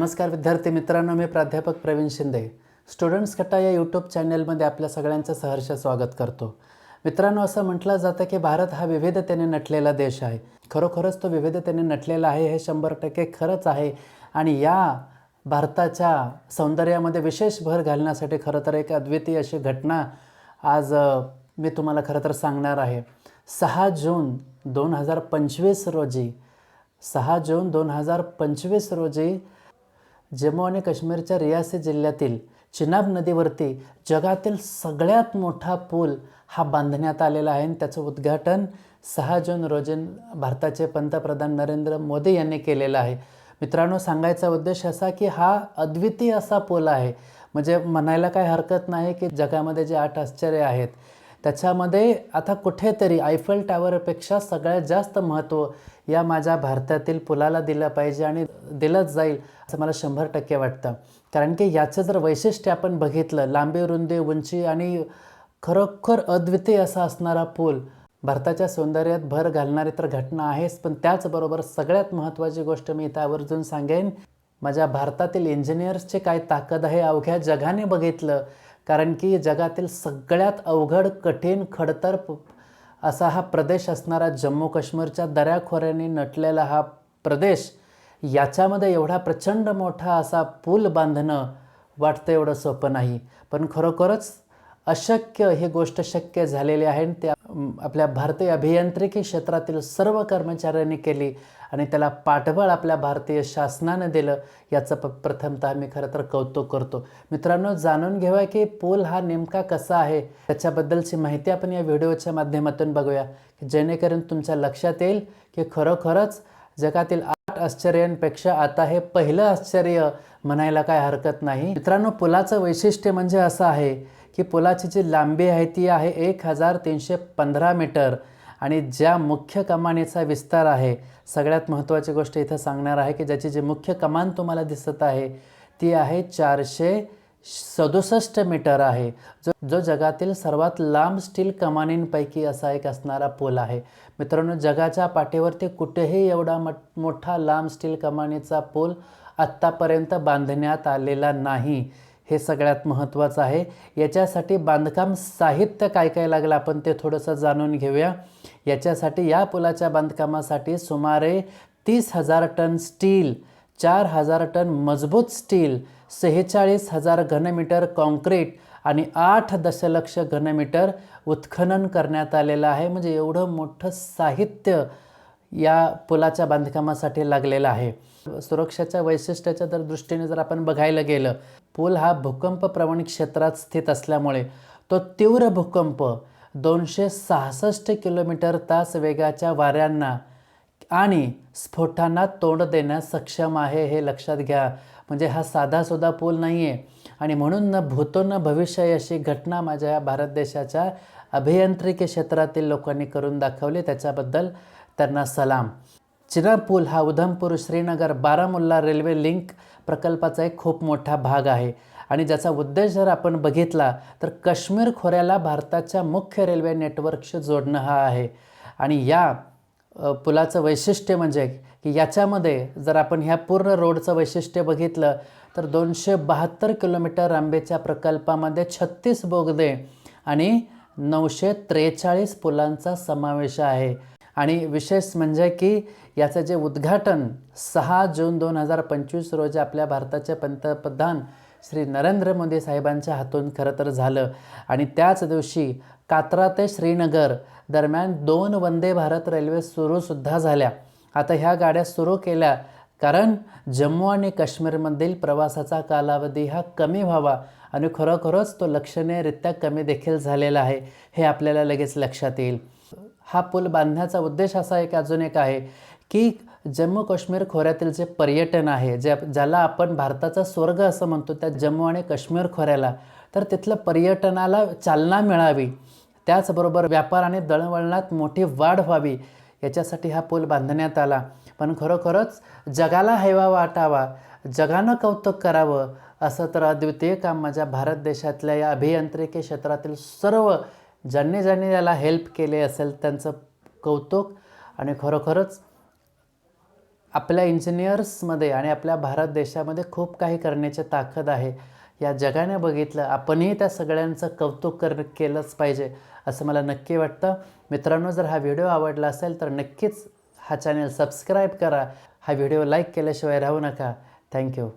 नमस्कार विद्यार्थी मित्रांनो मी प्राध्यापक प्रवीण शिंदे. स्टुडंट्स कट्टा या यूट्यूब चॅनलमध्ये आपल्या सगळ्यांचं सहर्ष स्वागत करतो. मित्रांनो असं म्हटलं जातं की भारत हा विविधतेने नटलेला देश आहे. खरोखरच तो विविधतेने नटलेला आहे हे शंभर टक्के खरंच आहे आणि या भारताच्या सौंदर्यामध्ये विशेष भर घालण्यासाठी खरं तर एक अद्वितीय अशी घटना आज मी तुम्हाला खरं तर सांगणार आहे. सहा जून दोन हजार पंचवीस रोजी सहा जून दोन हजार पंचवीस रोजी जम्मू आणि काश्मीरच्या रियासी जिल्ह्यातील चिनाब नदीवरती जगातील सगळ्यात मोठा पूल हा बांधण्यात आलेला आहे. आणि त्याचं उद्घाटन सहा जून रोजी भारताचे पंतप्रधान नरेंद्र मोदी यांनी केलेलं आहे. मित्रांनो सांगायचा उद्देश असा की हा अद्वितीय असा पूल आहे. म्हणजे म्हणायला काही हरकत नाही की जगामध्ये जे आठ आश्चर्य आहेत त्याच्यामध्ये आता कुठेतरी आयफल टॉवरपेक्षा सगळ्यात जास्त महत्त्व या माझ्या भारतातील पुलाला दिलं पाहिजे आणि दिलंच जाईल असं मला शंभर टक्के वाटतं. कारण की याचं जर वैशिष्ट्य आपण बघितलं लांबी रुंदी उंची आणि खरोखर अद्वितीय असा असणारा पूल भारताच्या सौंदर्यात भर घालणारी तर घटना आहेच पण त्याचबरोबर सगळ्यात महत्त्वाची गोष्ट मी इथं आवर्जून सांगेन माझ्या भारतातील इंजिनियर्सची काय ताकद आहे अवघ्या जगाने बघितलं कारण की जगातील सगळ्यात अवघड कठीण खडतर असा हा प्रदेश असणारा जम्मू काश्मीरच्या दऱ्याखोऱ्याने नटलेला हा प्रदेश याच्यामध्ये एवढा प्रचंड मोठा असा पूल बांधणं वाटतं एवढं सोपं नाही. पण खरोखरच अशक्य ही गोष्ट शक्य झालेली आहे आणि त्या आपल्या भारतीय अभियांत्रिकी क्षेत्रातील सर्व कर्मचाऱ्यांनी केली आणि त्याला पाठबळ आपल्या भारतीय शासनानं दिलं याचं प प्रथमतः मी खरं तर कौतुक करतो. मित्रांनो जाणून घेऊया की पूल हा नेमका कसा आहे त्याच्याबद्दलची माहिती आपण या व्हिडिओच्या माध्यमातून बघूया की जेणेकरून तुमच्या लक्षात येईल की खरोखरच जगातील आश्चर्यांपेक्षा आता हे पहिलं आश्चर्य म्हणायला काय हरकत नाही. मित्रांनो पुलाचं वैशिष्ट्य म्हणजे असं आहे की पुलाची जी लांबी आहे ती आहे एक हजार तीनशे पंधरा मीटर आणि ज्या मुख्य कमानीचा विस्तार आहे सगळ्यात महत्त्वाची गोष्ट इथं सांगणार आहे की ज्याची जी मुख्य कमान तुम्हाला दिसत आहे ती आहे चारशे सदुसष्ट मीटर आहे. जो जो जगातील सर्वात लांब स्टील कमानींपैकी असा एक असणारा पूल आहे. मित्रांनो जगाच्या पाठीवरती कुठेही एवढा मोठा लांब स्टील कमानीचा पूल आत्तापर्यंत बांधण्यात आलेला नाही. हे सगळ्यात महत्त्वाचं आहे. याच्यासाठी बांधकाम साहित्य काय काय लागलं आपण ते थोडंसं जाणून घेऊया. याच्यासाठी या पुलाच्या बांधकामासाठी सुमारे तीस हजार टन स्टील चार हजार टन मजबूत स्टील सेहेचाळीस हजार घनमीटर कॉन्क्रीट आणि आठ दशलक्ष घनमीटर उत्खनन करण्यात आलेलं आहे. म्हणजे एवढं मोठं साहित्य या पुलाच्या बांधकामासाठी लागलेलं आहे. सुरक्षेच्या वैशिष्ट्याच्या जर दृष्टीने जर आपण बघायला गेलं पूल हा भूकंप प्रवण क्षेत्रात स्थित असल्यामुळे तो तीव्र भूकंप दोनशे सहासष्ट किलोमीटर तास वेगाच्या वाऱ्यांना आणि स्फोटांना तोंड देण्यास सक्षम आहे हे लक्षात घ्या. म्हणजे हा साधासुद्धा पूल नाही आहे आणि म्हणून न भूतो न भविष्य अशी घटना माझ्या या भारत देशाच्या अभियांत्रिकी क्षेत्रातील लोकांनी करून दाखवली. त्याच्याबद्दल त्यांना सलाम. चिनाब पूल हा उधमपूर श्रीनगर बारामुल्ला रेल्वे लिंक प्रकल्पाचा एक खूप मोठा भाग आहे. आणि ज्याचा उद्देश जर आपण बघितला तर काश्मीर खोऱ्याला भारताच्या मुख्य रेल्वे नेटवर्कशी जोडणं हा आहे. आणि या पुलाचं वैशिष्ट्य म्हणजे की याच्यामध्ये जर आपण ह्या पूर्ण रोडचं वैशिष्ट्य बघितलं तर दोनशे बहात्तर किलोमीटर लांबीच्या प्रकल्पामध्ये छत्तीस बोगदे आणि नऊशे त्रेचाळीस पुलांचा समावेश आहे. आणि विशेष म्हणजे की याचं जे उद्घाटन सहा जून दोन हजार पंचवीस रोजी आपल्या भारताचे पंतप्रधान श्री नरेंद्र मोदी साहेबांच्या हातून खरं तर झालं. आणि त्याच दिवशी कात्रा ते श्रीनगर दरम्यान दोन वंदे भारत रेल्वे सुरूसुद्धा झाल्या. आता ह्या गाड्या सुरू केल्या कारण जम्मू आणि काश्मीरमधील प्रवासाचा कालावधी हा कमी व्हावा आणि खरोखरच तो लक्षणीयरित्या कमी देखील झालेला आहे हे आपल्याला लगेच लक्षात येईल. हा पूल बांधण्याचा उद्देश असा एक अजून एक आहे की जम्मू काश्मीर खोऱ्यातील जे पर्यटन आहे जे ज्याला आपण भारताचा स्वर्ग असं म्हणतो त्या जम्मू आणि काश्मीर खोऱ्याला तर तिथलं पर्यटनाला चालना मिळावी. त्याचबरोबर व्यापार आणि दळणवळणात मोठी वाढ व्हावी याच्यासाठी हा पूल बांधण्यात आला. पण खरोखरच जगाला हेवा वाटावा जगानं कौतुक करावं असं तर अद्वितीय काम माझ्या भारत देशातल्या या अभियांत्रिकी क्षेत्रातील सर्व ज्यांनी ज्यांनी याला हेल्प केले असेल त्यांचं कौतुक आणि खरोखरच आपल्या इंजिनियर्समध्ये आणि आपल्या भारत देशामध्ये खूप काही करण्याची ताकद आहे. या जगाने बघितलं आपणही त्या सगळ्यांचं कौतुक कर केलंच पाहिजे असं मला नक्की वाटतं. मित्रांनो जर हा व्हिडिओ आवडला असेल तर नक्कीच हा चॅनल सबस्क्राईब करा. हा व्हिडिओ लाईक केल्याशिवाय राहू नका. थँक्यू